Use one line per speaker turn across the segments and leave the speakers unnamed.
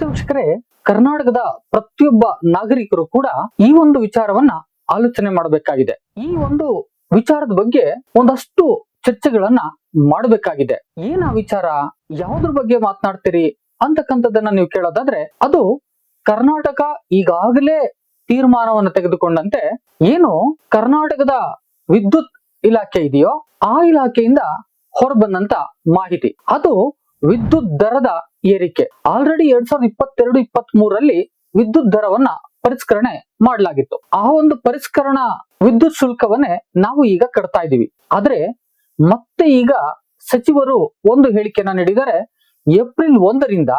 ಪ್ರೀತಿ ಕರ್ನಾಟಕದ ಪ್ರತಿಯೊಬ್ಬ ನಾಗರಿಕರು ಕೂಡ ಈ ಒಂದು ವಿಚಾರವನ್ನ ಆಲೋಚನೆ ಮಾಡಬೇಕಾಗಿದೆ. ಈ ಒಂದು ವಿಚಾರದ ಬಗ್ಗೆ ಒಂದಷ್ಟು ಚರ್ಚೆಗಳನ್ನ ಮಾಡಬೇಕಾಗಿದೆ. ಏನ ವಿಚಾರ? ಯಾವ್ದ್ರ ಬಗ್ಗೆ ಮಾತನಾಡ್ತೀರಿ? ಅಂತಕ್ಕಂಥದ್ದನ್ನ ನೀವು ಕೇಳೋದಾದ್ರೆ, ಅದು ಕರ್ನಾಟಕ ಈಗಾಗಲೇ ತೀರ್ಮಾನವನ್ನು ತೆಗೆದುಕೊಂಡಂತೆ, ಏನು ಕರ್ನಾಟಕದ ವಿದ್ಯುತ್ ಇಲಾಖೆ ಇದೆಯೋ, ಆ ಇಲಾಖೆಯಿಂದ ಹೊರಬಂದಂತ ಮಾಹಿತಿ. ಅದು ವಿದ್ಯುತ್ ದರದ ಏರಿಕೆ. ಆಲ್ರೆಡಿ ಎರಡ್ ಸಾವಿರದ ಇಪ್ಪತ್ತೆರಡು ಇಪ್ಪತ್ತ್ ಮೂರಲ್ಲಿ ವಿದ್ಯುತ್ ದರವನ್ನ ಪರಿಷ್ಕರಣೆ ಮಾಡಲಾಗಿತ್ತು. ಆ ಒಂದು ಪರಿಷ್ಕರಣ ವಿದ್ಯುತ್ ಶುಲ್ಕವನ್ನೇ ನಾವು ಈಗ ಕಟ್ತಾ ಇದೀವಿ ಆದ್ರೆ ಮತ್ತೆ ಈಗ ಸಚಿವರು ಒಂದು ಹೇಳಿಕೆಯನ್ನ ನೀಡಿದರೆ, ಏಪ್ರಿಲ್ ಒಂದರಿಂದ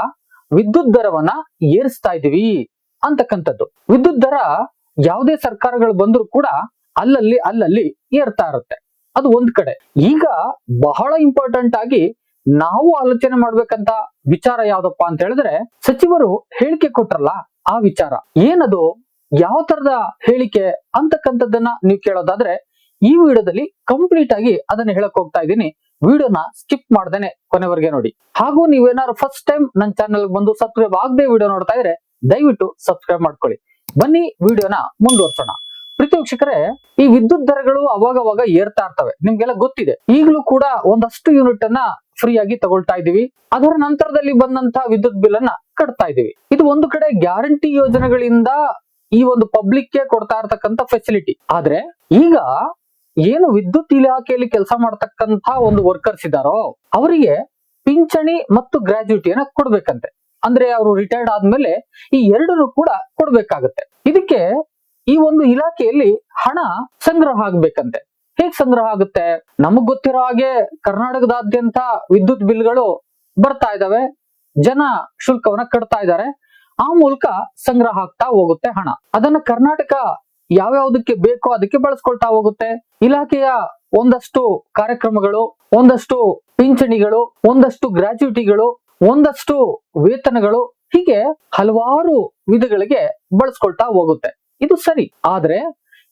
ವಿದ್ಯುತ್ ದರವನ್ನ ಏರಿಸ್ತಾ ಇದೀವಿ ಅಂತಕ್ಕಂಥದ್ದು. ವಿದ್ಯುತ್ ದರ ಯಾವುದೇ ಸರ್ಕಾರಗಳು ಬಂದರೂ ಕೂಡ ಅಲ್ಲಲ್ಲಿ ಅಲ್ಲಲ್ಲಿ ಏರ್ತಾ ಇರುತ್ತೆ. ಅದು ಒಂದ್ ಕಡೆ. ಈಗ ಬಹಳ ಇಂಪಾರ್ಟೆಂಟ್ ಆಗಿ ನಾವು ಆಲೋಚನೆ ಮಾಡ್ಬೇಕಂತ ವಿಚಾರ ಯಾವ್ದಪ್ಪ ಅಂತ ಹೇಳಿದ್ರೆ ಸಚಿವರು ಹೇಳಿಕೆ ಕೊಟ್ರಲ್ಲ ಆ ವಿಚಾರ. ಏನದು? ಯಾವ ತರದ ಹೇಳಿಕೆ ಅಂತಕ್ಕಂಥದ್ದನ್ನ ನೀವು ಕೇಳೋದಾದ್ರೆ ಈ ವಿಡಿಯೋದಲ್ಲಿ ಕಂಪ್ಲೀಟ್ ಆಗಿ ಅದನ್ನ ಹೇಳಕ್ ಹೋಗ್ತಾ ಇದ್ದೀನಿ. ವಿಡಿಯೋನ ಸ್ಕಿಪ್ ಮಾಡ್ದೇನೆ ಕೊನೆವರೆಗೆ ನೋಡಿ. ಹಾಗೂ ನೀವೇನಾದ್ರು ಫಸ್ಟ್ ಟೈಮ್ ನನ್ನ ಚಾನೆಲ್ ಬಂದು ಸಬ್ಸ್ಕ್ರೈಬ್ ಆಗದೆ ವಿಡಿಯೋ ನೋಡ್ತಾ ಇದ್ರೆ ದಯವಿಟ್ಟು ಸಬ್ಸ್ಕ್ರೈಬ್ ಮಾಡ್ಕೊಳ್ಳಿ. ಬನ್ನಿ ವಿಡಿಯೋನ ಮುಂದುವರ್ಸೋಣ. ಪ್ರೀತಿ ಈ ವಿದ್ಯುತ್ ದರಗಳು ಅವಾಗವಾಗ ಅವಾಗ ಏರ್ತಾ ಇರ್ತವೆ. ನಿಮ್ಗೆಲ್ಲ ಗೊತ್ತಿದೆ. ಈಗಲೂ ಕೂಡ ಒಂದಷ್ಟು ಯೂನಿಟ್ ಅನ್ನ ಫ್ರೀ ಆಗಿ ತಗೊಳ್ತಾ ಇದೀವಿ ಅದರ ನಂತರದಲ್ಲಿ ಬಂದಂತ ವಿದ್ಯುತ್ ಬಿಲ್ ಅನ್ನ ಕಟ್ತಾ ಇದೀವಿ ಇದು ಒಂದು ಕಡೆ ಗ್ಯಾರಂಟಿ ಯೋಜನೆಗಳಿಂದ ಈ ಒಂದು ಪಬ್ಲಿಕ್ಗೆ ಕೊಡ್ತಾ ಇರತಕ್ಕಂತ ಫೆಸಿಲಿಟಿ ಆದ್ರೆ ಈಗ ಏನು ವಿದ್ಯುತ್ ಇಲಾಖೆಯಲ್ಲಿ ಕೆಲಸ ಮಾಡ್ತಕ್ಕಂತ ಒಂದು ವರ್ಕರ್ಸ್ ಇದಾರೋ ಅವರಿಗೆ ಪಿಂಚಣಿ ಮತ್ತು ಗ್ರಾಜ್ಯುಟಿಯನ್ನ ಕೊಡ್ಬೇಕಂತೆ. ಅಂದ್ರೆ ಅವರು ರಿಟೈರ್ಡ್ ಆದ್ಮೇಲೆ ಈ ಎರಡನ್ನು ಕೂಡ ಕೊಡ್ಬೇಕಾಗತ್ತೆ. ಇದಕ್ಕೆ ಈ ಒಂದು ಇಲಾಖೆಯಲ್ಲಿ ಹಣ ಸಂಗ್ರಹ ಆಗ್ಬೇಕಂತೆ. ಹೇಗ್ ಸಂಗ್ರಹ ಆಗುತ್ತೆ? ನಮಗ್ ಗೊತ್ತಿರೋ ಹಾಗೆ ಕರ್ನಾಟಕದಾದ್ಯಂತ ವಿದ್ಯುತ್ ಬಿಲ್ಗಳು ಬರ್ತಾ ಇದಾವೆ. ಜನ ಶುಲ್ಕವನ್ನ ಕಟ್ತಾ ಇದ್ದಾರೆ. ಆ ಮೂಲಕ ಸಂಗ್ರಹ ಆಗ್ತಾ ಹೋಗುತ್ತೆ ಹಣ. ಅದನ್ನ ಕರ್ನಾಟಕ ಯಾವ್ಯಾವ್ದಕ್ಕೆ ಬೇಕೋ ಅದಕ್ಕೆ ಬಳಸ್ಕೊಳ್ತಾ ಹೋಗುತ್ತೆ. ಇಲಾಖೆಯ ಒಂದಷ್ಟು ಕಾರ್ಯಕ್ರಮಗಳು, ಒಂದಷ್ಟು ಪಿಂಚಣಿಗಳು, ಒಂದಷ್ಟು ಗ್ರಾಚ್ಯುಟಿಗಳು, ಒಂದಷ್ಟು ವೇತನಗಳು ಹೀಗೆ ಹಲವಾರು ವಿಧಗಳಿಗೆ ಬಳಸ್ಕೊಳ್ತಾ ಹೋಗುತ್ತೆ. ಇದು ಸರಿ. ಆದ್ರೆ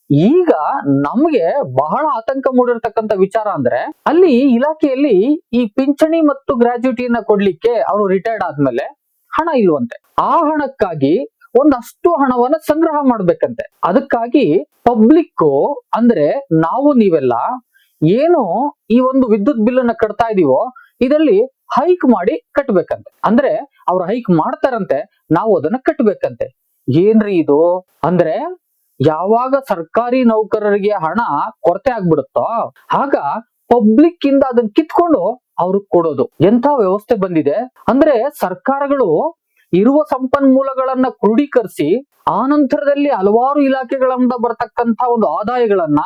ಈಗ ನಮ್ಗೆ ಬಹಳ ಆತಂಕ ಮೂಡಿರ್ತಕ್ಕಂಥ ವಿಚಾರ ಅಂದ್ರೆ ಅಲ್ಲಿ ಇಲಾಖೆಯಲ್ಲಿ ಈ ಪಿಂಚಣಿ ಮತ್ತು ಗ್ರಾಜ್ಯುಟಿಯನ್ನ ಕೊಡ್ಲಿಕ್ಕೆ ಅವರು ರಿಟೈರ್ಡ್ ಆದ್ಮೇಲೆ ಹಣ ಇಲ್ವಂತೆ. ಆ ಹಣಕ್ಕಾಗಿ ಒಂದಷ್ಟು ಹಣವನ್ನ ಸಂಗ್ರಹ ಮಾಡ್ಬೇಕಂತೆ. ಅದಕ್ಕಾಗಿ ಪಬ್ಲಿಕ್ ಅಂದ್ರೆ ನಾವು ನೀವೆಲ್ಲ ಏನು ಈ ಒಂದು ವಿದ್ಯುತ್ ಬಿಲ್ ಅನ್ನ ಕಟ್ತಾ ಇದೀವೋ ಇದರಲ್ಲಿ ಹೈಕ್ ಮಾಡಿ ಕಟ್ಬೇಕಂತೆ. ಅಂದ್ರೆ ಅವ್ರು ಹೈಕ್ ಮಾಡ್ತಾರಂತೆ, ನಾವು ಅದನ್ನ ಕಟ್ಬೇಕಂತೆ. ಏನ್ರಿ ಇದು? ಅಂದ್ರೆ ಯಾವಾಗ ಸರ್ಕಾರಿ ನೌಕರರಿಗೆ ಹಣ ಕೊರತೆ ಆಗ್ಬಿಡುತ್ತೋ, ಆಗ ಪಬ್ಲಿಕ್ ಇಂದ ಅದನ್ನ ಕಿತ್ಕೊಂಡು ಅವ್ರಿಗೆ ಕೊಡೋದು. ಎಂತ ವ್ಯವಸ್ಥೆ ಬಂದಿದೆ? ಅಂದ್ರೆ ಸರ್ಕಾರಗಳು ಇರುವ ಸಂಪನ್ಮೂಲಗಳನ್ನ ಕ್ರೋಢೀಕರಿಸಿ ಆ ನಂತರದಲ್ಲಿ ಹಲವಾರು ಇಲಾಖೆಗಳಿಂದ ಬರ್ತಕ್ಕಂತ ಒಂದು ಆದಾಯಗಳನ್ನ,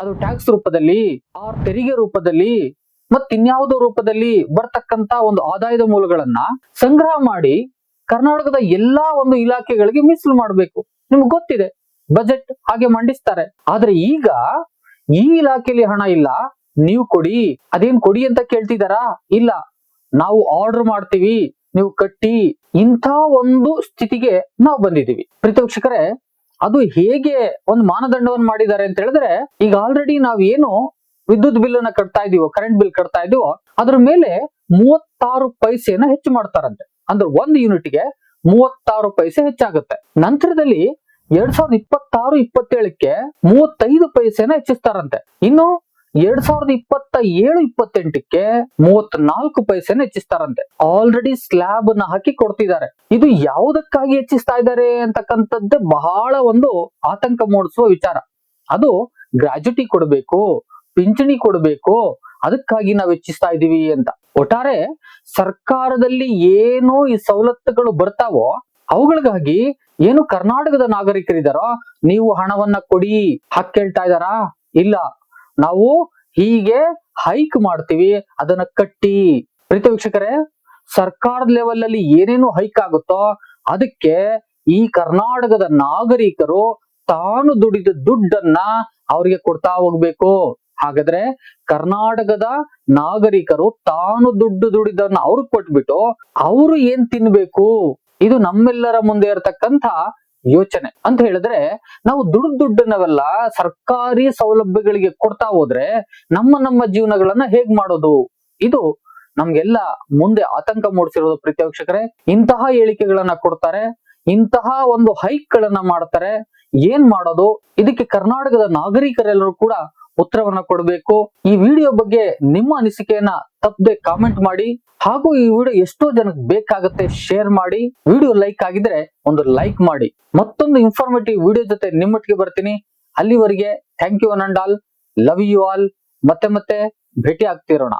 ಅದು ಟ್ಯಾಕ್ಸ್ ರೂಪದಲ್ಲಿ, ಆ ತೆರಿಗೆ ರೂಪದಲ್ಲಿ ಮತ್ತಿನ್ಯಾವುದೋ ರೂಪದಲ್ಲಿ ಬರ್ತಕ್ಕಂತ ಒಂದು ಆದಾಯದ ಮೂಲಗಳನ್ನ ಸಂಗ್ರಹ ಮಾಡಿ ಕರ್ನಾಟಕದ ಎಲ್ಲಾ ಒಂದು ಇಲಾಖೆಗಳಿಗೆ ಮೀಸಲು ಮಾಡಬೇಕು. ನಿಮ್ಗೆ ಗೊತ್ತಿದೆ. ಬಜೆಟ್ ಹಾಗೆ ಮಂಡಿಸ್ತಾರೆ. ಆದ್ರೆ ಈಗ ಈ ಇಲಾಖೆಯಲ್ಲಿ ಹಣ ಇಲ್ಲ, ನೀವು ಕೊಡಿ. ಅದೇನ್ ಕೊಡಿ ಅಂತ ಕೇಳ್ತಿದಾರಾ? ಇಲ್ಲ. ನಾವು ಆರ್ಡರ್ ಮಾಡ್ತೀವಿ, ನೀವು ಕಟ್ಟಿ. ಇಂಥ ಒಂದು ಸ್ಥಿತಿಗೆ ನಾವು ಬಂದಿದೀವಿ ಪ್ರತಿಪಕ್ಷಕರೇ, ಅದು ಹೇಗೆ ಒಂದು ಮಾನದಂಡವನ್ನು ಮಾಡಿದ್ದಾರೆ ಅಂತ ಹೇಳಿದ್ರೆ, ಈಗ ಆಲ್ರೆಡಿ ನಾವು ಏನು ವಿದ್ಯುತ್ ಬಿಲ್ ಅನ್ನ ಕಟ್ತಾ ಇದೀವೋ ಕರೆಂಟ್ ಬಿಲ್ ಕಟ್ತಾ ಇದೀವೋ ಅದ್ರ ಮೇಲೆ ಮೂವತ್ತಾರು ಪೈಸೆನ ಹೆಚ್ಚು ಮಾಡ್ತಾರಂತೆ. ಅಂದ್ರೆ ಒಂದು ಯೂನಿಟ್ಗೆ ಮೂವತ್ತಾರು ಪೈಸೆ ಹೆಚ್ಚಾಗುತ್ತೆ. ನಂತರದಲ್ಲಿ ಎರಡ್ ಸಾವಿರದ ಇಪ್ಪತ್ತಾರು, ಇಪ್ಪತ್ತೇಳಕ್ಕೆ ಮೂವತ್ತೈದು ಪೈಸೆನ ಹೆಚ್ಚಿಸ್ತಾರಂತೆ. ಇನ್ನು ಎರಡ್ ಸಾವಿರದ ಇಪ್ಪತ್ತ ಏಳು ಇಪ್ಪತ್ತೆಂಟಕ್ಕೆ ಮೂವತ್ನಾಲ್ಕು ಪೈಸೆನ ಹೆಚ್ಚಿಸ್ತಾರಂತೆ. ಆಲ್ರೆಡಿ ಸ್ಲ್ಯಾಬ್ನ ಹಾಕಿ ಕೊಡ್ತಿದ್ದಾರೆ. ಇದು ಯಾವುದಕ್ಕಾಗಿ ಹೆಚ್ಚಿಸ್ತಾ ಇದ್ದಾರೆ ಅಂತಕ್ಕಂಥದ್ದೇ ಬಹಳ ಒಂದು ಆತಂಕ ಮೂಡಿಸುವ ವಿಚಾರ. ಅದು ಗ್ರಾಜ್ಯುಟಿ ಕೊಡಬೇಕು, ಪಿಂಚಣಿ ಕೊಡಬೇಕು, ಅದಕ್ಕಾಗಿ ನಾವು ಹೆಚ್ಚಿಸ್ತಾ ಇದೀವಿ ಅಂತ. ಒಟ್ಟಾರೆ ಸರ್ಕಾರದಲ್ಲಿ ಏನು ಈ ಸವಲತ್ತುಗಳು ಬರ್ತಾವೋ ಅವುಗಳಿಗಾಗಿ ಏನು ಕರ್ನಾಟಕದ ನಾಗರಿಕರಿದಾರೋ, ನೀವು ಹಣವನ್ನ ಕೊಡಿ, ಹಕ್ ಕೇಳ್ತಾ ಇದಾರಾ ಇಲ್ಲ. ನಾವು ಹೀಗೆ ಹೈಕ್ ಮಾಡ್ತೀವಿ, ಅದನ್ನ ಕಟ್ಟಿ. ಪ್ರೀತಿ ವೀಕ್ಷಕರೇ, ಸರ್ಕಾರದ ಲೆವೆಲ್ ಅಲ್ಲಿ ಏನೇನು ಹೈಕ್ ಆಗುತ್ತೋ, ಅದಕ್ಕೆ ಈ ಕರ್ನಾಟಕದ ನಾಗರಿಕರು ತಾನು ದುಡಿದ ದುಡ್ಡನ್ನ ಅವರಿಗೆ ಕೊಡ್ತಾ ಹೋಗ್ಬೇಕು. ಹಾಗಾದ್ರೆ ಕರ್ನಾಟಕದ ನಾಗರಿಕರು ತಾನು ದುಡ್ಡು ದುಡಿದನ್ನ ಅವ್ರಿಗೆ ಕೊಟ್ಬಿಟ್ಟು, ಅವರು ಏನ್ ತಿನ್ಬೇಕು? ಇದು ನಮ್ಮೆಲ್ಲರ ಮುಂದೆ ಇರತಕ್ಕಂತ ಯೋಚನೆ. ಅಂತ ಹೇಳಿದ್ರೆ, ನಾವು ದುಡ್ಡು ದುಡ್ಡನ್ನವೆಲ್ಲ ಸರ್ಕಾರಿ ಸೌಲಭ್ಯಗಳಿಗೆ ಕೊಡ್ತಾ ಹೋದ್ರೆ ನಮ್ಮ ನಮ್ಮ ಜೀವನಗಳನ್ನ ಹೇಗ್ ಮಾಡೋದು? ಇದು ನಮ್ಗೆಲ್ಲ ಮುಂದೆ ಆತಂಕ ಮೂಡಿಸಿರೋದು ಪ್ರೀತಿ ಇಂತಹ ಹೇಳಿಕೆಗಳನ್ನ ಕೊಡ್ತಾರೆ, ಇಂತಹ ಒಂದು ಹೈಕ್ ಗಳನ್ನ ಮಾಡ್ತಾರೆ. ಏನ್ ಮಾಡೋದು? ಇದಕ್ಕೆ ಕರ್ನಾಟಕದ ನಾಗರಿಕರೆಲ್ಲರೂ ಕೂಡ ಉತ್ತರವನ್ನ ಕೊಡಬೇಕು. ಈ ವಿಡಿಯೋ ಬಗ್ಗೆ ನಿಮ್ಮ ಅನಿಸಿಕೆಯನ್ನ ತಪ್ಪದೆ ಕಾಮೆಂಟ್ ಮಾಡಿ. ಹಾಗೂ ಈ ವಿಡಿಯೋ ಎಷ್ಟೋ ಜನಕ್ಕೆ ಬೇಕಾಗುತ್ತೆ ಶೇರ್ ಮಾಡಿ. ವಿಡಿಯೋ ಲೈಕ್ ಆಗಿದ್ರೆ ಒಂದು ಲೈಕ್ ಮಾಡಿ. ಮತ್ತೊಂದು ಇನ್ಫಾರ್ಮೇಟಿವ್ ವಿಡಿಯೋ ಜೊತೆ ನಿಮ್ಮೊಟ್ಟಿಗೆ ಬರ್ತೀನಿ. ಅಲ್ಲಿವರೆಗೆ thank you all love you all ಮತ್ತೆ ಮತ್ತೆ ಭೇಟಿ ಆಗ್ತಿರೋಣ